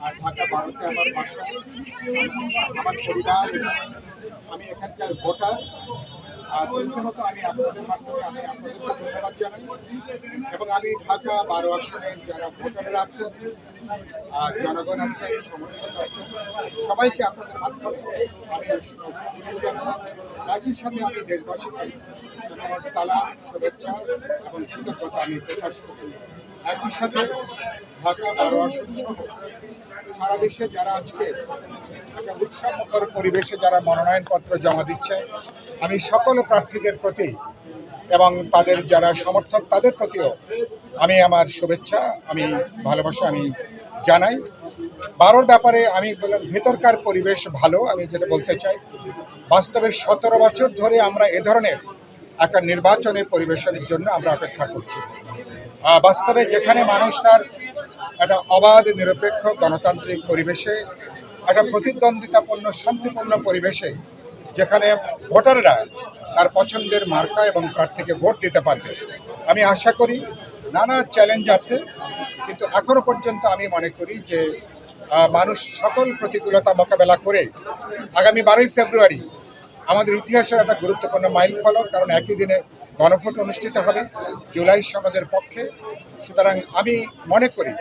আর ঢাকা বারোতে আমার বাসা। আমার পরিবার আমি এখানকার ভোটার। প্রথমত আমি আপনাদের মাধ্যমে, আমি আপনাদেরকে ধন্যবাদ জানাই। এবং আমি ঢাকা বারো আসনের যারা ভোটাররা আছেন আর জনগণ আছেন, সমর্থক আছেন, সবাইকে আপনাদের মাধ্যমে আমি জানাই। একই সাথে আমি দেশবাসীকে আমি আমার সালাম, শুভেচ্ছা এবং কৃতজ্ঞতা আমি প্রকাশ করি। একই সাথে ঢাকা বারো আসন সহ সারা দেশে যারা আজকে একটা উৎসবমুখর পরিবেশে যারা মনোনয়নপত্র জমা দিচ্ছে আমি সকল প্রার্থীদের প্রতি এবং তাদের যারা সমর্থক, তাদের প্রতিও আমি আমার শুভেচ্ছা, আমি ভালোবাসা আমি জানাই। বারোর ব্যাপারে আমি বললাম, ভেতরকার পরিবেশ ভালো, আমি যেটা বলতে চাই, বাস্তবে সতেরো বছর ধরে আমরা এ ধরনের একটা নির্বাচনের পরিবেশনের জন্য আমরা অপেক্ষা করছি। বাস্তবে যেখানে মানুষ তার একটা অবাধ, নিরপেক্ষ গণতান্ত্রিক পরিবেশে, একটা প্রতিদ্বন্দ্বিতাপূর্ণ, শান্তিপূর্ণ পরিবেশে যেখানে ভোটাররা তার পছন্দের মার্কা এবং প্রার্থীকে ভোট দিতে পারবে। আমি আশা করি নানা চ্যালেঞ্জ আছে, কিন্তু এখনও পর্যন্ত আমি মনে করি যে মানুষ সকল প্রতিকূলতা মোকাবেলা করে আগামী বারোই ফেব্রুয়ারি আমাদের ইতিহাসের একটা গুরুত্বপূর্ণ মাইল ফলক, কারণ একই দিনে গণভোট অনুষ্ঠিত হবে জুলাই সনদের পক্ষে। সুতরাং আমি মনে করি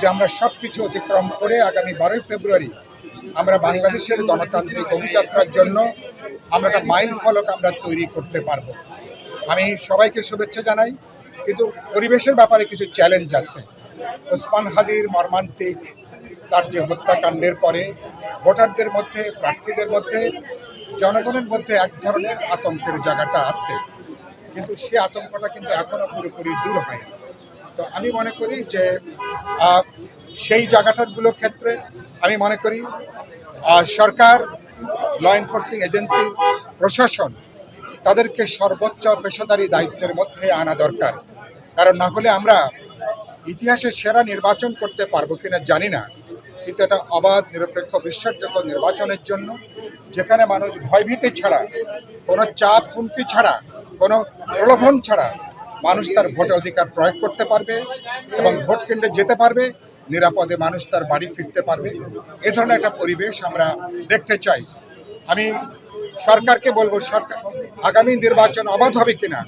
যে আমরা সব কিছু অতিক্রম করে আগামী বারোই ফেব্রুয়ারি আমরা বাংলাদেশের গণতান্ত্রিক অভিযাত্রার জন্য আমরা একটা মাইল ফলক আমরা তৈরি করতে পারব। আমি সবাইকে শুভেচ্ছা জানাই, কিন্তু পরিবেশের ব্যাপারে কিছু চ্যালেঞ্জ আছে। ওসমান হাদির মর্মান্তিক তার যে হত্যাকাণ্ডের পরে ভোটারদের মধ্যে, প্রার্থীদের মধ্যে, জনগণের মধ্যে এক ধরনের আতঙ্কের জায়গাটা আছে। কিন্তু সে আতঙ্কটা কিন্তু এখনও পুরোপুরি দূর হয়নি। তো আমি মনে করি যে সেই জায়গাটাগুলোর ক্ষেত্রে আমি মনে করি সরকার ল এনফোর্সিং এজেন্সি প্রশাসন তাদেরকে সর্বোচ্চ পেশাদারি দায়িত্বের মধ্যে আনা দরকার। কারণ না হলে আমরা ইতিহাসে সেরা নির্বাচন করতে পারব কিনা জানি না। কিন্তু এটা অবাধ, নিরপেক্ষ বিশ্বাসযোগ্য নির্বাচনের জন্য যেখানে মানুষ ভয়ভীতি ছাড়া, কোনো চাপ হুমকি ছাড়া, কোনো প্রলোভন ছাড়া মানুষ তার ভোট অধিকার প্রয়োগ করতে পারবে এবং ভোট কেন্দ্রে যেতে পারবে। নিরাপদে মানুষ তার বাড়ি ফিরতে পারবে। এ ধরনের একটা পরিবেশ আমরা দেখতে চাই। আমি সরকারকে বলব, সরকার, আগামী নির্বাচন অবাধ হবে কিনা,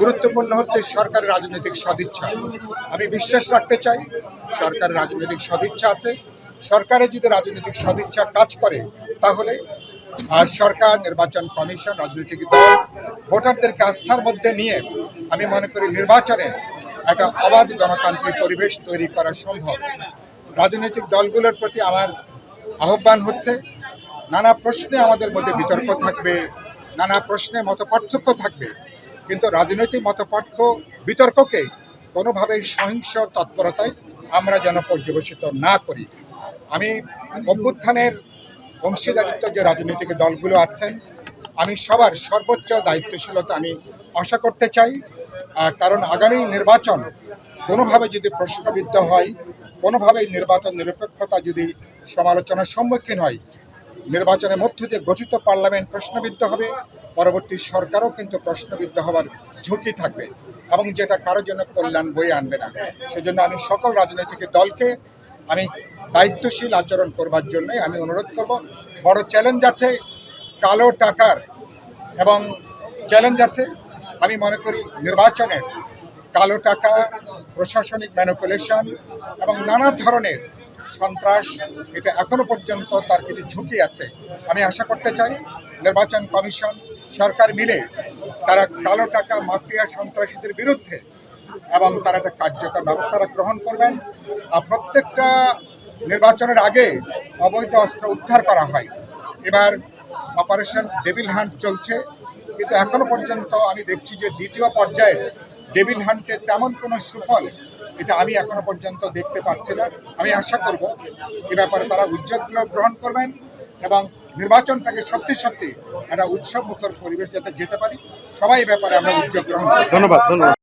গুরুত্বপূর্ণ হচ্ছে সরকারের রাজনৈতিক সদিচ্ছা। আমি বিশ্বাস রাখতে চাই সরকারের রাজনৈতিক সদিচ্ছা আছে। সরকারের যদি রাজনৈতিক সদিচ্ছা কাজ করে, তাহলে আর সরকার, নির্বাচন কমিশন, রাজনৈতিক দল, ভোটারদেরকে আস্থার মধ্যে নিয়ে আমি মনে করি নির্বাচনে একটা অবাধ গণতান্ত্রিক পরিবেশ তৈরি করা সম্ভব। রাজনৈতিক দলগুলোর প্রতি আমার আহ্বান হচ্ছে, নানা প্রশ্নে আমাদের মধ্যে বিতর্ক থাকবে, নানা প্রশ্নে মত পার্থক্য থাকবে, কিন্তু রাজনৈতিক মত বিতর্ককে কোনোভাবেই সহিংস তৎপরতায় আমরা যেন পর্যবেসিত না করি। আমি অভ্যুত্থানের অংশীদারিত্ব যে রাজনৈতিক দলগুলো আছেন, আমি সবার সর্বোচ্চ দায়িত্বশীলতা আমি আশা করতে চাই। কারণ আগামী নির্বাচন কোনোভাবে যদি প্রশ্নবিদ্ধ হয়, কোনোভাবেই নির্বাচন নিরপেক্ষতা যদি সমালোচনার সম্মুখীন হয়, নির্বাচনের মধ্য দিয়ে গঠিত পার্লামেন্ট প্রশ্নবিদ্ধ হবে, পরবর্তী সরকারও কিন্তু প্রশ্নবিদ্ধ হওয়ার ঝুঁকি থাকবে এবং যেটা কারোর জন্য কল্যাণ বয়ে আনবে না। সেজন্য আমি সকল রাজনৈতিক দলকে আমি দায়িত্বশীল আচরণ করবার জন্য আমি অনুরোধ করব, বড় চ্যালেঞ্জ আছে, কালো টাকার এবং চ্যালেঞ্জ আছে আমি মনে করি নির্বাচনের কালো টাকা, প্রশাসনিক ম্যানিপুলেশন এবং নানা ধরনের সন্ত্রাস, এটা এখনও পর্যন্ত তার কিছু ঝুঁকি আছে। আমি আশা করতে চাই নির্বাচন কমিশন, সরকার মিলে তারা কালো টাকা, মাফিয়া সন্ত্রাসীদের বিরুদ্ধে এবং তারা একটা কার্যকর ব্যবস্থা গ্রহণ করবেন। আর প্রত্যেকটা নির্বাচনের আগে অবৈধ অস্ত্র উদ্ধার করা হয়। এবার অপারেশন ডেভিল হান্ট চলছে। কিন্তু এখনও পর্যন্ত আমি দেখছি যে দ্বিতীয় পর্যায়ে ডেভিল হান্টের তেমন কোনো সুফল এটা আমি এখনও পর্যন্ত দেখতে পাচ্ছি না। আমি আশা করব এ ব্যাপারে তারা উদ্যোগগুলো গ্রহণ করবেন এবং নির্বাচনটাকে সত্যি সত্যি একটা উৎসব মুখর পরিবেশ যাতে যেতে পারি। সবাই ব্যাপারে আমরা উদ্যোগ গ্রহণ ধন্যবাদ ধন্যবাদ।